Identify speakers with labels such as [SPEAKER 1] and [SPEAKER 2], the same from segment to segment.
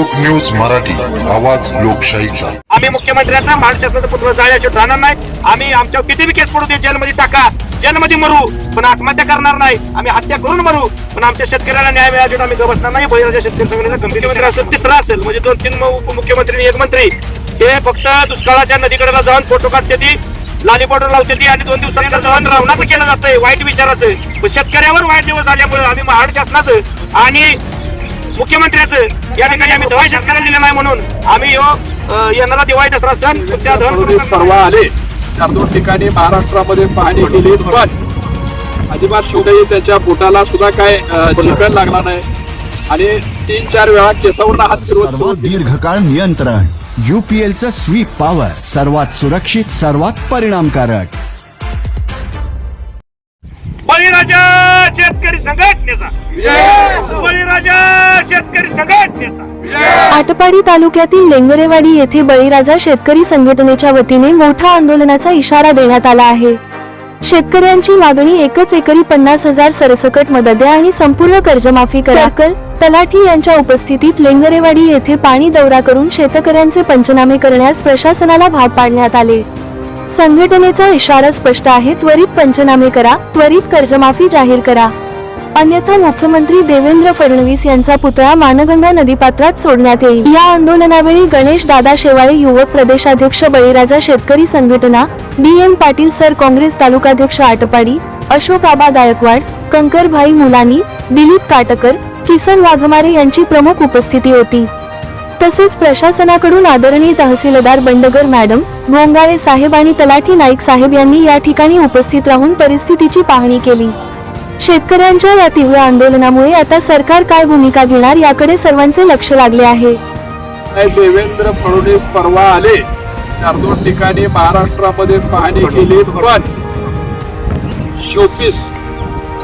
[SPEAKER 1] लोक न्यूज मराठी आवाज लोकशाहीचा.
[SPEAKER 2] आम्ही मुख्यमंत्र्याचा महाराष्ट्राचं पुत्र जाळ्याचे राहणार नाही. आम्ही आमच्या किती बी केस पडू दे जेलमध्ये टाका. जेलमध्ये मरू पण आत्महत्या करणार नाही. आम्ही हत्या करून मरू पण आमच्या शेतकऱ्याला न्याय मिळायचे आम्ही बसणार नाही बहिराजा शेतकरी संघटनेचा गंभीर मंत्री असेल. तिसरा असेल म्हणजे दोन तीन उपमुख्यमंत्री आणि एक मंत्री. हे फक्त दुष्काळाच्या नदीकडे जाऊन फोटो काढते ती लाली बॉर्डर लावते ती आणि दोन दिवसांनी जाऊन रावणाचं केलं जातंय वाईट विचाराचं. शेतकऱ्यावर वाईट दिवस आल्यामुळे आम्ही महाड शासनाचं आणि मुख्यमंत्र्याचं. या ठिकाणी आम्ही दवा शेतकऱ्याला दिलं नाही म्हणून. आम्ही यो अं, येणारा दिवाळी दसरा सण त्या
[SPEAKER 3] परवा आले. चार दोन ठिकाणी महाराष्ट्रामध्ये पाहणी केली पण अजिबात कुठेही त्याच्या पोटाला सुद्धा काय चिकन लागला नाही. आणि तीन चार वेळा केसावरला हात फिरवत
[SPEAKER 4] दीर्घकाळ नियंत्रण. युपीएलचं स्वीप पॉवर सर्वात सुरक्षित सर्वात परिणामकारक.
[SPEAKER 2] बळीराजा शेतकरी संघटनेचा. बळीराजा! शेतकरी संघटनेचा
[SPEAKER 5] आटपाडी तालुक्यातील लेंगरेवाडी येथे बळीराजा शेतकरी संघटनेच्या वतीने मोठा आंदोलनाचा इशारा देण्यात आला आहे. शेतकऱ्यांची मागणी एकच एकरी पन्नास हजार सरसकट मदत द्या आणि संपूर्ण कर्जमाफी करा. सर्कल तलाठी यांच्या उपस्थितीत लेंगरेवाडी येथे पाणी दौरा करून शेतकऱ्यांचे पंचनामे करण्यास प्रशासनाला भाग पाडण्यात आले. संघटनेचा इशारा स्पष्ट आहे त्वरित पंचनामे करा त्वरित कर्जमाफी जाहीर करा. अन्यथा मुख्यमंत्री देवेंद्र फडणवीस यांचा पुतळा मानगंगा नदीपात्रात सोडण्यात येईल. या आंदोलनावेळी गणेश दादा शेवाळे युवक प्रदेशाध्यक्ष Baliraja Shetkari Sanghatana B M Patil sir Congress तालुकाध्यक्ष आटपाडी अशोक आबा गायकवाड कंकरभाई मुलानी दिलीप काटकर किसन वाघमारे यांची प्रमुख उपस्थिती होती. तसेच प्रशासनाकडून आदरणीय तहसीलदार बंडगर मॅडम भोंगाळे साहेब आणि तलाठी नाईक साहेब यांनी या ठिकाणी उपस्थित राहून परिस्थितीची पाहणी केली. शेतकऱ्यांच्या या तीव्र आंदोलनामुळे आता सरकार काय भूमिका घेणार याकडे सर्वांचे लक्ष लागले आहे.
[SPEAKER 3] काय देवेंद्र फडणवीस परवा आले? चार दोन ठिकाणी महाराष्ट्रामध्ये पाहणी केली. पण शोपीस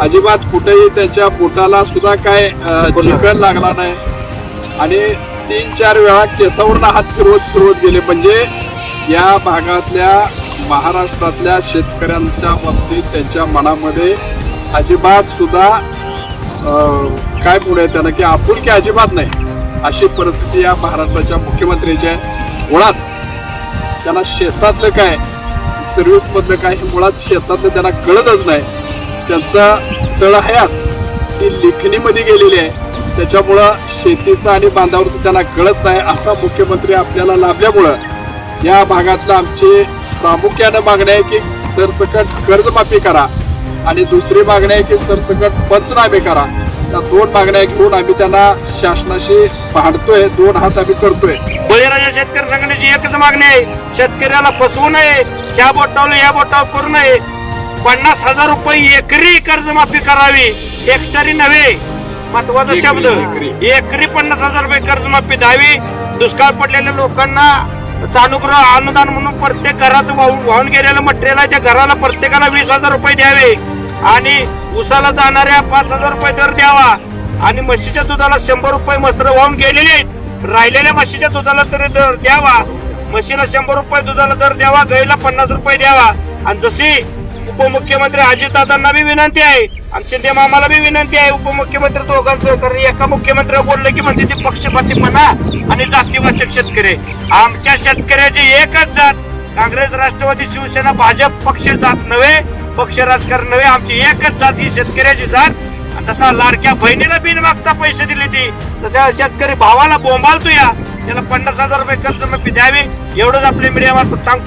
[SPEAKER 3] अजिबात कुठेही त्याच्या पोटाला सुद्धा काय चिकन लागला नाही. आणि तीन चार वेळा केसावरला हात फिरवत फिरवत गेले. म्हणजे या भागातल्या महाराष्ट्रातल्या शेतकऱ्यांच्या बाबतीत त्यांच्या मनामध्ये अजिबात सुद्धा काय पुढे त्यानं की आपुलकी अजिबात नाही. अशी परिस्थिती या महाराष्ट्राच्या मुख्यमंत्र्यांच्या मुळात त्यांना शेतातलं काय सर्व्हिसमधलं काय हे मुळात शेतातलं त्यांना कळतच नाही. त्यांचा तळहयात ही लेखणीमध्ये गेलेली आहे. त्याच्यामुळं शेतीचं आणि बांधावरचं त्यांना कळत नाही असा मुख्यमंत्री आपल्याला लाभल्यामुळं या भागातलं आमची प्रामुख्यानं मागणी आहे की सरसकट कर्जमाफी करा. आणि दुसरी मागणी आहे की सरसकट पंचनामे करा. या दोन मागण्या घेऊन आम्ही त्यांना शासनाशी भांडतोय दोन हात आम्ही करतोय.
[SPEAKER 2] बळीराजा शेतकरी संघटनेची एकच मागणी आहे. शेतकऱ्याला फसवू नये या बोटावलं या बोटावर करू नये. पन्नास हजार रुपये एकरी कर्जमाफी करावी. हेक्टरी नव्हे
[SPEAKER 3] महत्त्वाचा
[SPEAKER 2] शब्द.
[SPEAKER 3] एकरी.
[SPEAKER 2] एकरी पन्नास हजार रुपये कर्जमाफी द्यावी. दुष्काळ पडलेल्या लोकांना सानुग्रह अनुदान म्हणून प्रत्येक घराचं वाहून वाहून गेलेलं मटेरियल आहे त्या घराला प्रत्येकाला वीस हजार रुपये द्यावे. आणि उसाला जाणाऱ्या पाच हजार रुपये दर द्यावा. आणि म्हशीच्या दुधाला शंभर रुपये मस्त्र वाहून गेलेले आहेत. राहिलेल्या म्हशीच्या दुधाला तरी दर द्यावा. म्हशीला शंभर रुपये दुधाला दर द्यावा गाईला पन्नास रुपये द्यावा. आणि जशी उपमुख्यमंत्री अजितदादांना बी विनंती आहे आणि शिंदे मामाला बी विनंती आहे उपमुख्यमंत्री दोघांचं कारण एका मुख्यमंत्री बोललं की म्हणजे ती पक्षपातीपणा आणि जातीवाचक शेतकरी. आमच्या शेतकऱ्याची एकच जात. काँग्रेस राष्ट्रवादी शिवसेना भाजप पक्ष जात नव्हे. पक्ष राजकारण नव्हे आमची एकच जात ही शेतकऱ्याची जात. तसा लाडक्या बहिणीला बिन मागता पैसे दिले ती. तसा शेतकरी भावाला बोंबालतो या. त्याला पन्नास हजार रुपये कर्ज माफी द्यावी. एवढंच आपल्या मीडिया मार्फत सांगतो.